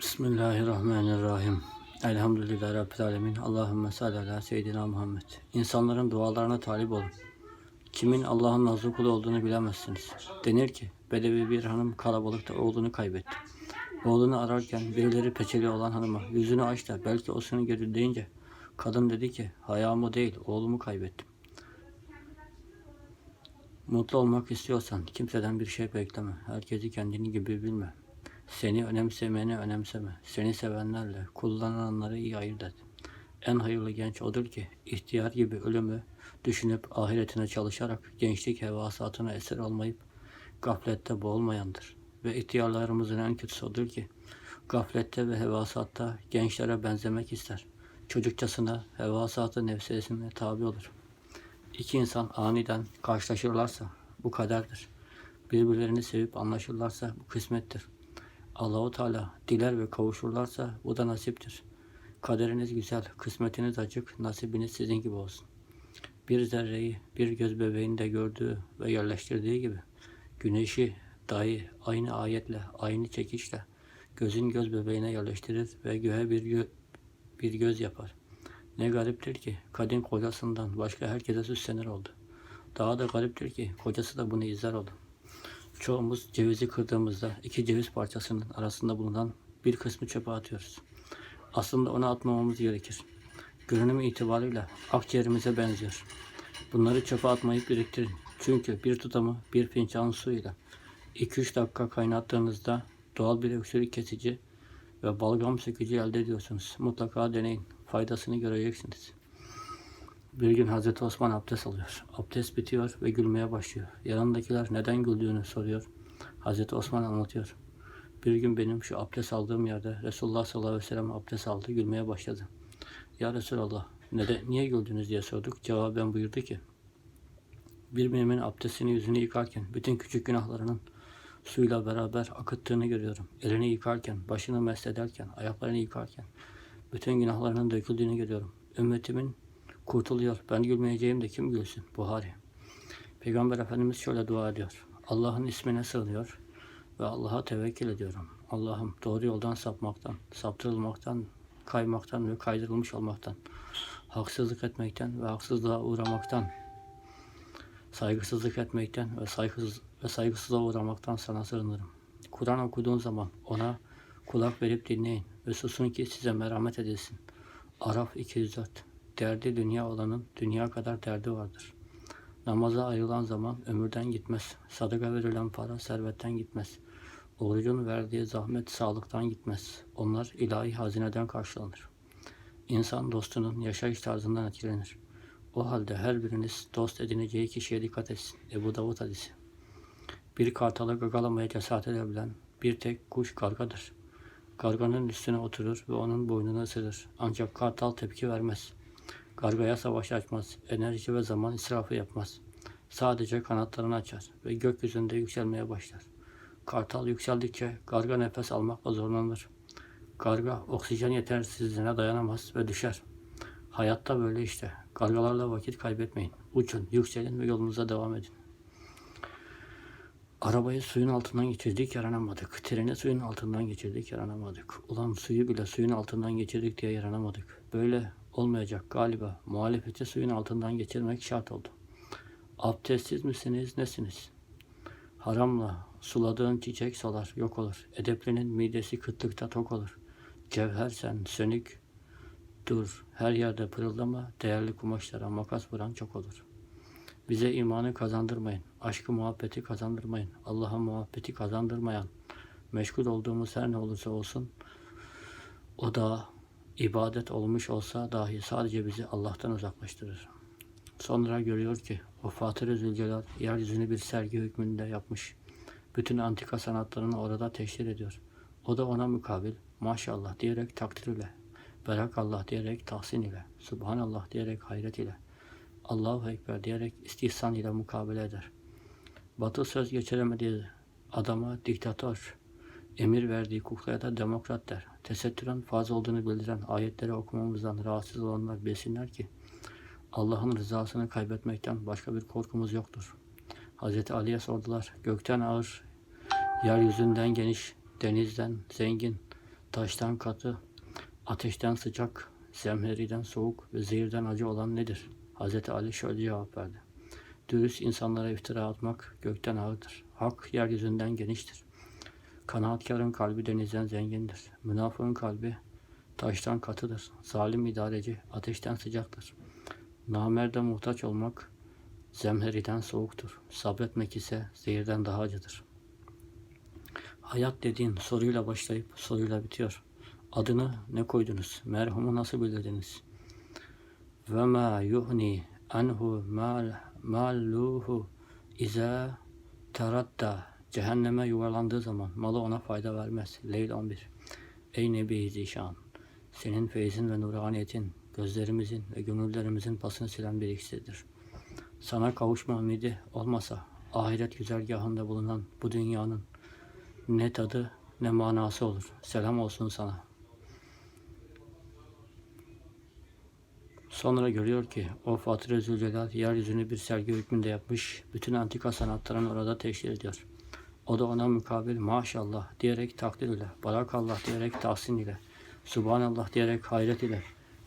Bismillahirrahmanirrahim. Elhamdülillahi Rabbil Alemin. Allahümme salli ala seyyidina Muhammed. İnsanların dualarına talip olun. Kimin Allah'ın nazlı kulu olduğunu bilemezsiniz. Denir ki, Bedevi bir hanım kalabalıkta oğlunu kaybetti. Oğlunu ararken birileri peçeli olan hanıma yüzünü aç da belki o seni görür deyince kadın dedi ki hayamı değil oğlumu kaybettim. Mutlu olmak istiyorsan kimseden bir şey bekleme. Herkesi kendini gibi bilme. Seni önemsemeni önemseme. Seni sevenlerle kullananları iyi ayırt et. En hayırlı genç odur ki ihtiyar gibi ölümü düşünüp ahiretine çalışarak gençlik hevasatına esir olmayıp gaflette boğulmayandır. Ve ihtiyarlarımızın en kötüsü odur ki gaflette ve hevasatta gençlere benzemek ister. Çocukçasına hevasatı nefsesine tabi olur. İki insan aniden karşılaşırlarsa bu kaderdir. Birbirlerini sevip anlaşırlarsa bu kısmettir. Allahu Teala diler ve kavuşurlarsa bu da nasiptir. Kaderiniz güzel, kısmetiniz açık, nasibiniz sizin gibi olsun. Bir zerreyi bir göz bebeğinde gördüğü ve yerleştirdiği gibi güneşi dahi aynı ayetle, aynı çekişle gözün göz bebeğine yerleştirir ve göğe bir, gö- bir göz yapar. Ne gariptir ki kadın kocasından başka herkese süslenir oldu. Daha da gariptir ki kocası da bunu izler oldu. Çoğumuz cevizi kırdığımızda iki ceviz parçasının arasında bulunan bir kısmı çöpe atıyoruz. Aslında onu atmamamız gerekir. Görünüm itibariyle akciğerimize benziyor. Bunları çöpe atmayıp biriktirin. Çünkü bir tutamı bir fincan suyla 2-3 dakika kaynattığınızda doğal bir öksürük kesici ve balgam sökücü elde ediyorsunuz. Mutlaka deneyin. Faydasını göreceksiniz. Bir gün Hazreti Osman abdest alıyor. Abdest bitiyor ve gülmeye başlıyor. Yanındakiler neden güldüğünü soruyor. Hazreti Osman anlatıyor. Bir gün benim şu abdest aldığım yerde Resulullah sallallahu aleyhi ve sellem abdest aldı, gülmeye başladı. Ya Resulallah, neden, niye güldünüz diye sorduk. Cevaben buyurdu ki, bir mümin abdestini yüzünü yıkarken bütün küçük günahlarının suyla beraber akıttığını görüyorum. Elini yıkarken, başını meslederken, ayaklarını yıkarken bütün günahlarının döküldüğünü görüyorum. Ümmetimin kurtuluyor. Ben gülmeyeceğim de kim gülsün? Buhari. Peygamber Efendimiz şöyle dua ediyor. Allah'ın ismine sığınıyor ve Allah'a tevekkül ediyorum. Allah'ım doğru yoldan sapmaktan, saptırılmaktan, kaymaktan ve kaydırılmış olmaktan, haksızlık etmekten ve haksızlığa uğramaktan, saygısızlık etmekten ve saygısız ve saygısızlığa uğramaktan sana sığınırım. Kur'an okuduğun zaman ona kulak verip dinleyin ve susun ki size merhamet edilsin. Araf 204 Derdi dünya olanın dünya kadar derdi vardır. Namaza ayrılan zaman ömürden gitmez. Sadaka verilen para servetten gitmez. Orucun verdiği zahmet sağlıktan gitmez. Onlar ilahi hazineden karşılanır. İnsan dostunun yaşayış tarzından etkilenir. O halde her biriniz dost edineceği kişiye dikkat etsin. Ebu Davud hadisi. Bir kartalı gagalamaya cesaret edebilen bir tek kuş kargadır. Karganın üstüne oturur ve onun boynunu ısırır. Ancak kartal tepki vermez. Kargaya savaş açmaz. Enerji ve zaman israfı yapmaz. Sadece kanatlarını açar ve gökyüzünde yükselmeye başlar. Kartal yükseldikçe karga nefes almakla zorlanır. Karga oksijen yetersizliğine dayanamaz ve düşer. Hayatta böyle işte. Kargalarla vakit kaybetmeyin. Uçun, yükselin ve yolunuza devam edin. Arabayı suyun altından geçirdik yaranamadık. Treni suyun altından geçirdik yaranamadık. Ulan suyu bile suyun altından geçirdik diye yaranamadık. Böyle olmayacak galiba. Muhalefeti suyun altından geçirmek şart oldu. Abdestsiz misiniz nesiniz? Haramla suladığın çiçek solar yok olur. Edeplinin midesi kıtlıkta tok olur. Cevher sen sönük dur. Her yerde pırıldama değerli kumaşlara makas vuran çok olur. Bize imanı kazandırmayın. Aşkı muhabbeti kazandırmayın. Allah'a muhabbeti kazandırmayan, meşgul olduğumuz her ne olursa olsun o da ibadet olmuş olsa dahi sadece bizi Allah'tan uzaklaştırır. Sonra görüyor ki o Fatır-ı Zülcelal yeryüzünü bir sergi hükmünde yapmış. Bütün antika sanatlarını orada teşhir ediyor. O da ona mukabil maşallah diyerek takdir ile, berakallah diyerek tahsin ile, subhanallah diyerek hayret ile, Allahu Ekber diyerek istihsan ile mukabele eder. Batı söz geçiremediği adama diktatör, emir verdiği kuklaya da demokrat der. Tesettüren fazla olduğunu bildiren ayetleri okumamızdan rahatsız olanlar bilsinler ki Allah'ın rızasını kaybetmekten başka bir korkumuz yoktur. Hz. Ali'ye sordular. Gökten ağır, yeryüzünden geniş, denizden zengin, taştan katı, ateşten sıcak, zemheriden soğuk ve zehirden acı olan nedir? Hz. Ali şöyle cevap verdi. Dürüst insanlara iftira atmak gökten ağırdır. Hak yeryüzünden geniştir. Kanaatkarın kalbi denizden zengindir. Münafığın kalbi taştan katıdır. Zalim idareci ateşten sıcaktır. Namerde muhtaç olmak zemheriden soğuktur. Sabretmek ise zehirden daha acıdır. Hayat dediğin soruyla başlayıp soruyla bitiyor. Adını ne koydunuz? Merhumu nasıl bildirdiniz? Ve ma yuhni anhu mal malluhu iza taratta cehenneme yuvarlandığı zaman malı ona fayda vermez. Leyl 11 Ey Nebi Zişan senin feyzin ve nuraniyetin gözlerimizin ve gönüllerimizin pasını silen bir iksirdir. Sana kavuşma ümidi olmasa ahiret güzergahında bulunan bu dünyanın ne tadı ne manası olur. Selam olsun sana. Sonra görüyor ki o Fatır-ı Zülcelal yeryüzünü bir sergi hükmünde yapmış, bütün antika sanatlarını orada teşhir ediyor. O da ona mukabil maşallah diyerek takdir ile, barakallah diyerek tahsin ile, subhanallah diyerek hayret ile,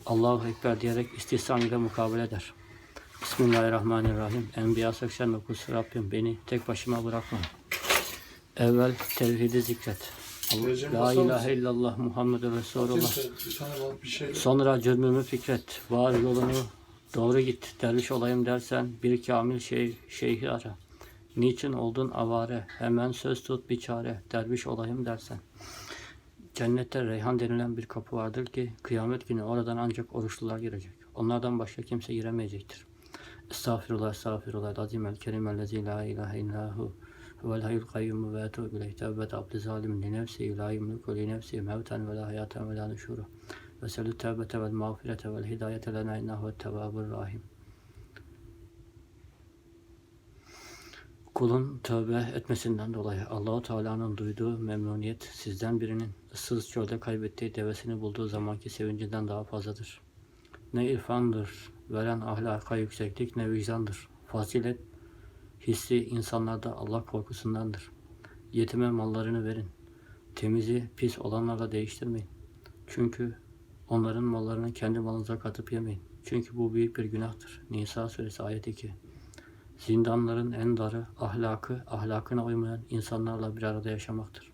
Allahu Ekber diyerek istihsan ile mukabele eder. Bismillahirrahmanirrahim. Enbiya 89 Rabbim beni tek başıma bırakma. Evvel tevhidi zikret. Allah, La ilahe illallah Muhammedur Resulullah. Şey Sonra cürmümü fikret, var yolunu doğru git, derviş olayım dersen bir kamil şey, şeyhi ara. Niçin oldun avare, hemen söz tut bir çare, derviş olayım dersen. Cennette reyhan denilen bir kapı vardır ki kıyamet günü oradan ancak oruçlular girecek. Onlardan başka kimse giremeyecektir. Estağfirullah, estağfirullah, azim el kerim ellezi la ilahe illahu huvel hayyul kayyum ve etubu ileyh tevbet abdü zalimin li nefsi la yumliku li nefsi mevten ve la hayaten ve la nuşuru. Ve tevbete vel mağfirete vel hidayete lena innehu tevvabur rahim. Kulun tövbe etmesinden dolayı Allahu Teala'nın duyduğu memnuniyet sizden birinin ıssız çölde kaybettiği devesini bulduğu zamanki sevincinden daha fazladır. Ne irfandır, veren ahlaka yükseklik ne vicdandır. Fazilet hissi insanlarda Allah korkusundandır. Yetime mallarını verin. Temizi pis olanlarla değiştirmeyin. Çünkü onların mallarını kendi malınıza katıp yemeyin. Çünkü bu büyük bir günahtır. Nisa suresi ayet 2. Zindanların en darı ahlakı, ahlakına uymayan insanlarla bir arada yaşamaktır.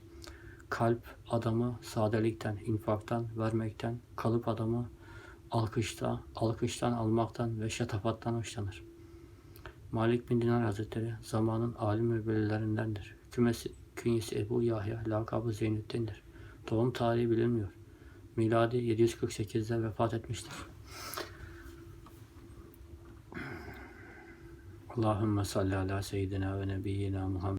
Kalp adamı sadelikten, infaktan, vermekten, kalıp adamı alkışta, alkıştan almaktan ve şatafattan hoşlanır. Malik bin Dinar Hazretleri zamanın alim ve velilerindendir. Kümesi, künyesi Ebu Yahya, lakabı Zeynettin'dir. Doğum tarihi bilinmiyor. Miladi 748'de vefat etmiştir. Allahümme salli ala seyyidina ve nebiyyina Muhammed.